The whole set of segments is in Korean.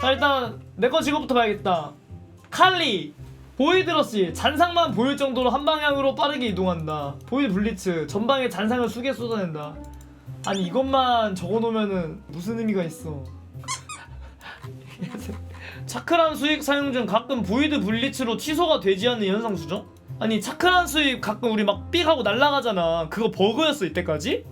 자 일단 내거 직업부터 봐야겠다. 칼리. 보이드러시. 잔상만 보일 정도로 한 방향으로 빠르게 이동한다. 보이드 블리츠. 전방에 잔상을 수게 쏟아낸다. 아니 이것만 적어놓으면은 무슨 의미가 있어? 차크란 수익 사용 중 가끔 보이드 블리츠로 취소가 되지 않는 현상 수정? 아니 차크란 수익 가끔 우리 막 삑 하고 날라가잖아. 그거 버그였어 이때까지?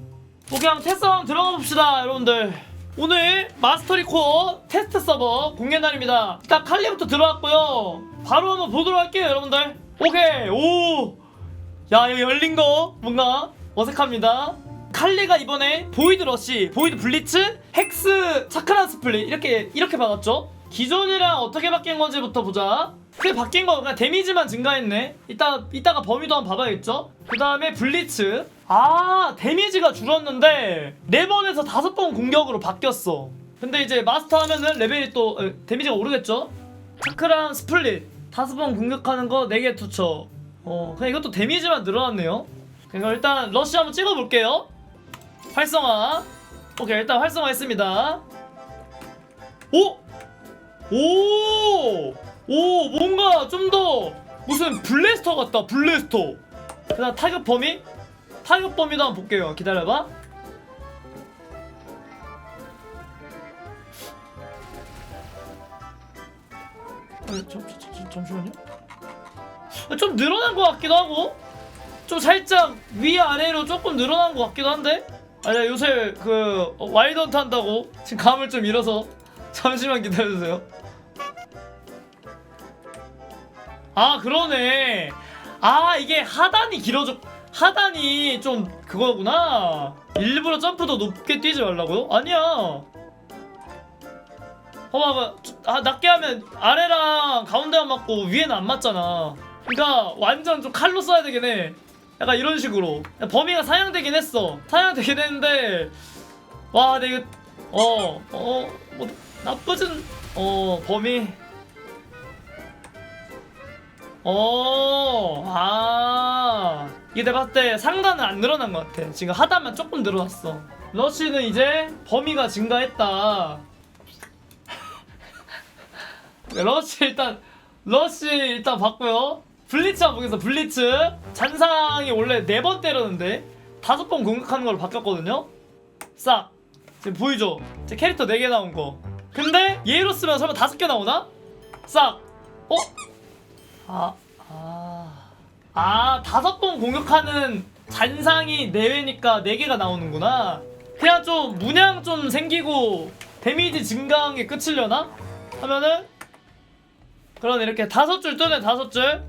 오케이 한번 테스트 한번 들어가 봅시다 여러분들 오늘 마스터리 코어 테스트 서버 공개 날입니다. 일단 칼리부터 들어왔고요. 바로 한번 보도록 할게요 여러분들. 오케이 오야 여기 열린 거 뭔가 어색합니다. 칼리가 이번에 보이드 러시, 보이드 블리츠, 헥스, 차크란 스플릿 이렇게 이렇게 받았죠 기존이랑 어떻게 바뀐 건지부터 보자. 크게 바뀐 거 그냥 데미지만 증가했네. 이따, 이따가 범위도 한번 봐봐야겠죠? 그 다음에 블리츠. 아 데미지가 줄었는데 4번에서 5번 공격으로 바뀌었어. 근데 이제 마스터 하면은 레벨이 또 에, 데미지가 오르겠죠? 차크랑 스플릿. 5번 공격하는 거 4개 투처 어 그냥 이것도 데미지만 늘어났네요. 그러니까 일단 러쉬 한번 찍어볼게요. 활성화. 오케이 일단 활성화 했습니다. 오! 오! 오 뭔가 좀 더 무슨 블래스터 같다 블래스터. 그다음 타격 범위? 타격 범위도 한번 볼게요. 기다려봐. 잠, 잠시만요. 아, 좀 늘어난 것 같기도 하고. 좀 살짝 위아래로 조금 늘어난 것 같기도 한데? 아니 요새 그 어, 와이던트 한다고. 지금 감을 좀 잃어서 잠시만 기다려주세요. 아 그러네. 아 이게 하단이 길어져 하단이 좀 그거구나. 일부러 점프 더 높게 뛰지 말라고요? 아니야. 봐봐 아, 낮게 하면 아래랑 가운데만 맞고 위에는 안 맞잖아. 그러니까 완전 좀 칼로 써야 되긴 해. 약간 이런 식으로. 범위가 사양되긴 했어. 사양되긴 했는데. 와 근데 이거 어어뭐 나쁘진 어 범위 어, 아. 이게 내가 봤을 때 상단은 안 늘어난 것 같아. 지금 하단만 조금 늘어났어. 러쉬는 이제 범위가 증가했다. 네, 러쉬 일단, 러쉬 일단 봤고요. 블리츠 한번 보겠습니다. 블리츠. 잔상이 원래 네 번 때렸는데, 다섯 번 공격하는 걸로 바뀌었거든요? 싹. 지금 보이죠? 제 캐릭터 네개 나온 거. 근데, 얘로 쓰면 설마 다섯 개 나오나? 싹. 어? 아, 아, 아, 다섯 번 공격하는 잔상이 내외니까 네 개가 나오는구나. 그냥 좀 문양 좀 생기고 데미지 증가한 게 끝이려나? 하면은 그러네 이렇게 다섯 줄 뜨네 다섯 줄.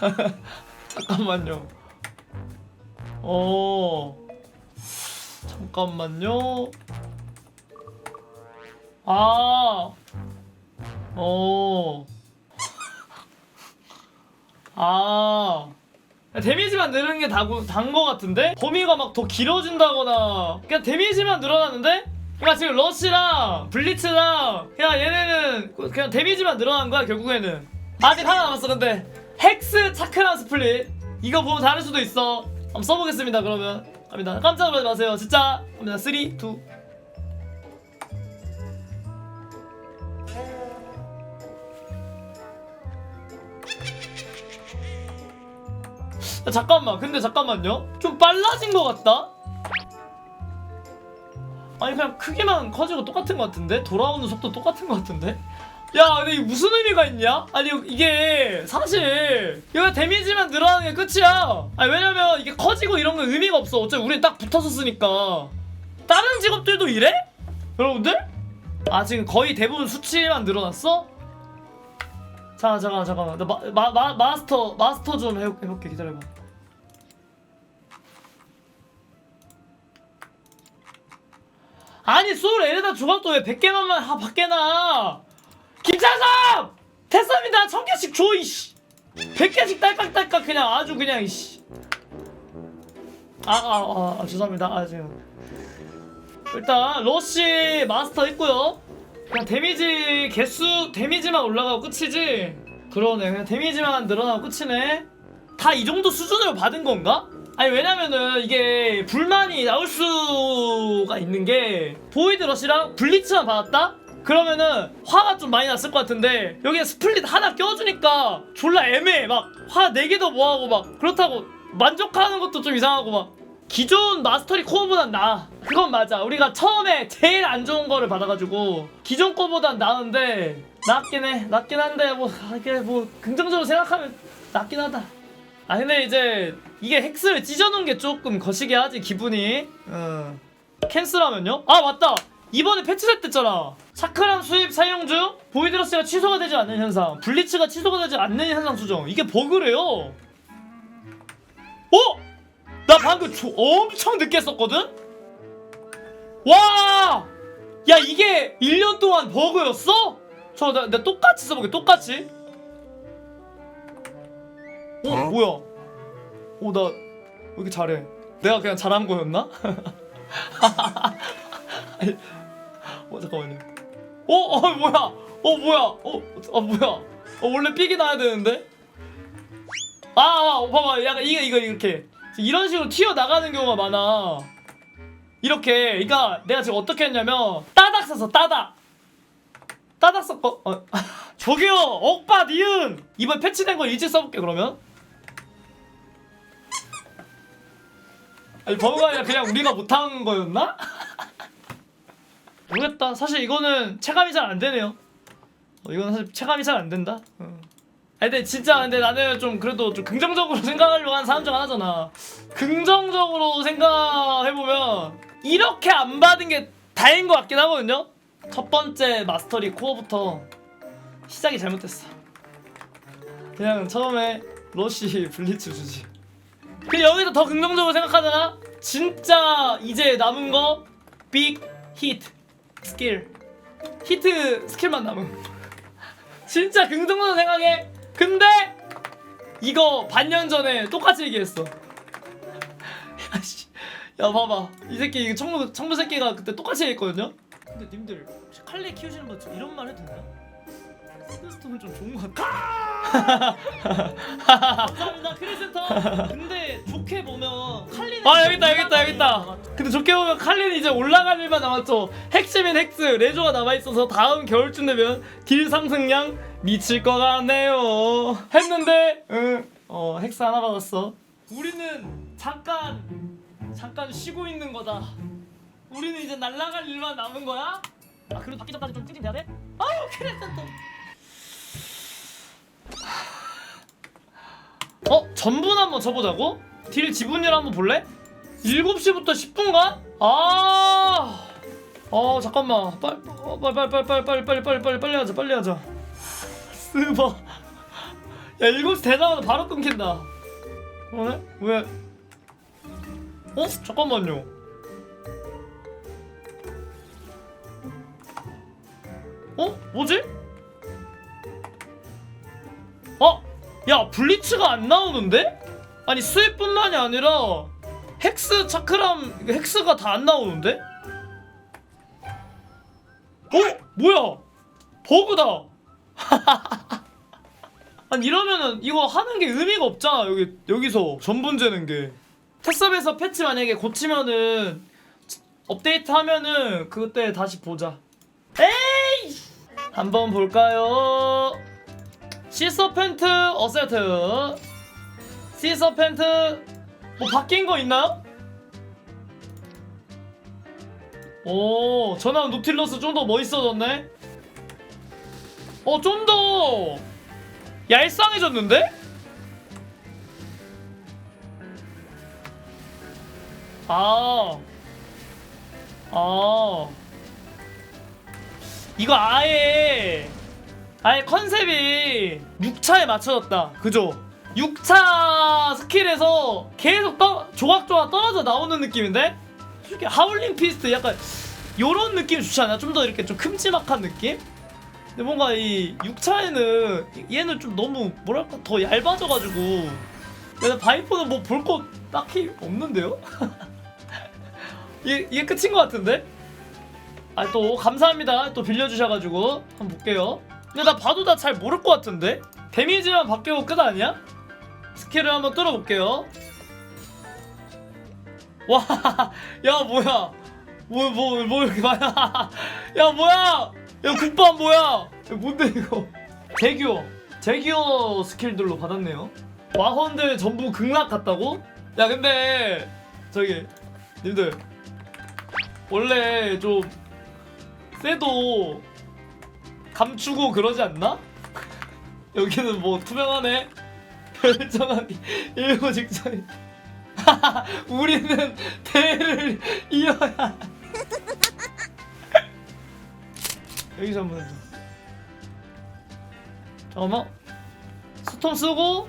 잠깐만요. 어, 잠깐만요. 아. 어. 아. 데미지만 늘는 게 다고 단거 같은데? 범위가 막 더 길어진다거나 그냥 데미지만 늘어났는데? 그러니까 지금 러시랑 블리츠랑 그냥 얘네는 그냥 데미지만 늘어난 거야 결국에는 아직 하나 남았어 근데 헥스 차크란 스플릿 이거 보면 다를 수도 있어 한번 써보겠습니다 그러면 갑니다. 깜짝 놀라지 마세요. 진짜. 갑니다. 3, 2 야, 잠깐만. 근데 잠깐만요. 좀 빨라진 것 같다? 아니 그냥 크기만 커지고 똑같은 것 같은데? 돌아오는 속도 똑같은 것 같은데 야 근데 이게 무슨 의미가 있냐? 아니 이게 사실 이거 데미지만 늘어나는 게 끝이야. 아니 왜냐면 이게 커지고 이런 건 의미가 없어. 어차피 우린 딱 붙어서 쓰니까. 다른 직업들도 이래? 여러분들? 아 지금 거의 대부분 수치만 늘어났어? 자 잠깐 잠깐만. 나 마, 마, 마, 마스터 마스터 좀 해, 해볼게. 기다려봐. 아니 소울 에레다 조각도 왜 100개만 하 밖에 나 김찬섭 됐습니다. 1000개씩 줘 이씨. 100개씩 딸깍딸깍 그냥 아주 그냥 이씨. 아아 아, 아, 죄송합니다. 아 지금. 일단 러쉬 마스터 했고요. 그냥 데미지 개수 데미지만 올라가고 끝이지? 그러네. 그냥 데미지만 늘어나고 끝이네. 다 이 정도 수준으로 받은 건가? 아니 왜냐면은 이게 불만이 나올 수가 있는 게 보이드 러시랑 블리츠만 받았다? 그러면은 화가 좀 많이 났을 것 같은데 여기에 스플릿 하나 껴주니까 졸라 애매해. 막화 4개도 뭐하고 막 그렇다고 만족하는 것도 좀 이상하고 막. 기존 마스터리 코어보단 나아 그건 맞아. 우리가 처음에 제일 안 좋은 거를 받아가지고 기존 거보단 나은데 낫긴 해. 낫긴 한데 뭐 아, 이게 뭐 긍정적으로 생각하면 낫긴 하다. 아 근데 이제 이게 헥스를 찢어놓은 게 조금 거시기 하지 기분이. 어. 캔슬하면요? 아 맞다 이번에 패치됐댔잖아 차크랑 수입 사용 중 보이드러스가 취소가 되지 않는 현상 블리츠가 취소가 되지 않는 현상 수정 이게 버그래요 어? 나 방금 조- 엄청 늦게 썼거든? 와! 야 이게 1년 동안 버그였어? 저 나, 나 똑같이 써볼게 똑같이 어? 뭐야 어 나 왜 이렇게 잘해 내가 그냥 잘한 거였나? 어 잠깐만요. 어? 어 뭐야? 어 뭐야? 어, 어 뭐야? 어 원래 삑이 나야 되는데? 아, 아 봐봐. 약간 이거 이거 이렇게. 이런 식으로 튀어 나가는 경우가 많아. 이렇게. 그러니까 내가 지금 어떻게 했냐면 따닥 써서 따닥. 따닥 썼거 어, 저기요. 억바 니은. 이번 패치된 걸 일찍 써볼게 그러면. 아니 버그가 아니라 그냥 우리가 못한 거였나? 모르겠다. 사실 이거는 체감이 잘 안 되네요. 어, 이거는 사실 체감이 잘 안 된다? 어. 아니 근데 진짜 근데 나는 좀 그래도 좀 긍정적으로 생각하려고 하는 사람 중 하나잖아. 긍정적으로 생각해 보면 이렇게 안 받은 게 다행인 것 같긴 하거든요? 첫 번째 마스터리 코어부터 시작이 잘못됐어. 그냥 처음에 러시 블리츠 주지. 그 여기서 더 긍정적으로 생각하잖아? 진짜 이제 남은 거 빅 히트 스킬. 히트 스킬만 남은 진짜 긍정적으로 생각해 근데 이거 반년 전에 똑같이 얘기했어. 야씨. 야 봐봐. 이 새끼 이거 청부 청부 새끼가 그때 똑같이 얘기했거든요? 근데 님들 혹시 칼리 키우시는 분중 이런 말 해도 되나? 스톤은 좀 좋은 것 같아 감사합니다 크리센터. 근데 좋게 보면 칼리는 아 여기 있다 여기 있다 여기 있다. 근데 좋게 보면 칼리는 이제 올라갈 일만 남았죠. 핵심인 헥스 레조가 남아있어서 다음 겨울쯤 되면 딜 상승량 미칠 것 같네요. 했는데 응어 헥스 하나 받았어. 우리는 잠깐 잠깐 쉬고 있는 거다. 우리는 이제 날아갈 일만 남은 거야? 아 그래도 받기 전까지 좀 돼야 돼? 아유 크리센터 어? 전분 한번 쳐보자고? 딜 지분율 한번 볼래? 7시부터 10분간? 아... 어 잠깐만 빨리 어, 빨리 빨리 빨리 빨리 빨리 빨리 빨리 빨리 하자 빨리 하자 스바 야 7시 되자마자 바로 끊긴다 그러네? 왜? 어? 잠깐만요 어? 뭐지? 어? 야 블리츠가 안 나오는데? 아니 수입뿐만이 아니라 헥스 차크람 헥스가 다 안 나오는데? 어? 뭐야? 버그다 아니 이러면은 이거 하는 게 의미가 없잖아 여기 여기서 전분 재는 게 테스업에서 패치 만약에 고치면은 업데이트 하면은 그때 다시 보자 에이 한번 볼까요 시서펜트 어세트 시서펜트 뭐 바뀐 거 있나요? 오 전화 노틸러스 좀 더 멋있어졌네 어 좀 더 얄쌍해졌는데? 아. 아. 이거 아예 아예 컨셉이 6차에 맞춰졌다. 그죠? 6차 스킬에서 계속 떠, 조각조각 떨어져 나오는 느낌인데? 솔직히 하울링 피스트 약간 요런 느낌 좋지 않아? 좀 더 이렇게 좀 큼지막한 느낌? 근데 뭔가 이 6차에는 얘는 좀 너무 뭐랄까 더 얇아져가지고 근데 바이퍼는 뭐 볼 거 딱히 없는데요? 이게, 이게 끝인 것 같은데? 아 또 감사합니다 또 빌려주셔가지고 한번 볼게요 근데 나 봐도 다잘 모를 것 같은데? 데미지만 바뀌고 끝 아니야? 스킬을 한번 뚫어볼게요 와, 야 뭐야? 뭐 뭐뭐 뭐 이렇게 많아? 야 뭐야? 야 국밥 뭐야? 야, 뭔데 이거? 재규어, 재규어 스킬들로 받았네요. 와헌들 전부 극락 같다고? 야 근데 저기 님들 원래 좀 쎄도 감추고 그러지 않나? 여기는 뭐 투명하네. 결정하기 일부 직전이. 우리는 대를 이어야. 여기서 한번 해줘. 잠깐만. 스톰 쓰고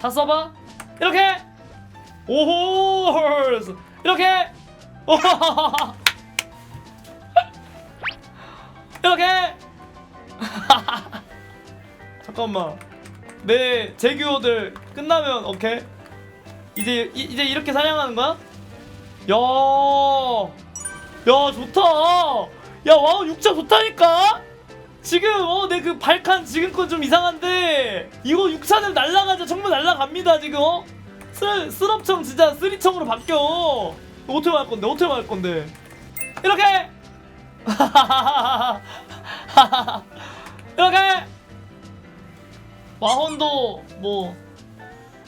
다 써봐. 이렇게. 오호. 이렇게. 오호호호호. 이렇게. 잠깐만. 내 재규어들 끝나면 오케이. 이제 이, 이제 이렇게 사냥하는 거야? 야, 야 좋다. 야 와우 육자 좋다니까. 지금 어 내 그 발칸 지금 건 좀 이상한데 이거 6차는 날라가자 정말 날라갑니다 지금 어? 쓰 쓰럽청 진짜 쓰리청으로 바뀌어 어떻게 할 건데 어떻게 할 건데 이렇게 이렇게 와혼도 뭐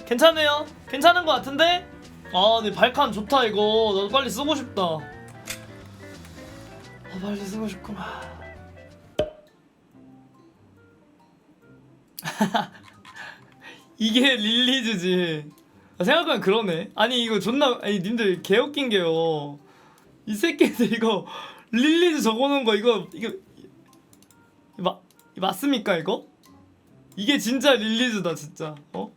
괜찮네요 괜찮은 것 같은데 아 네 발칸 좋다 이거 나도 빨리 쓰고 싶다 아 빨리 쓰고 싶구만 이게 릴리즈지. 아, 생각하면 그러네. 아니 이거 존나 아니 님들 개웃긴 게요. 이 새끼들 이거 릴리즈 적어놓은 거 이거 이거 마, 맞습니까 이거? 이게 진짜 릴리즈다 진짜. 어?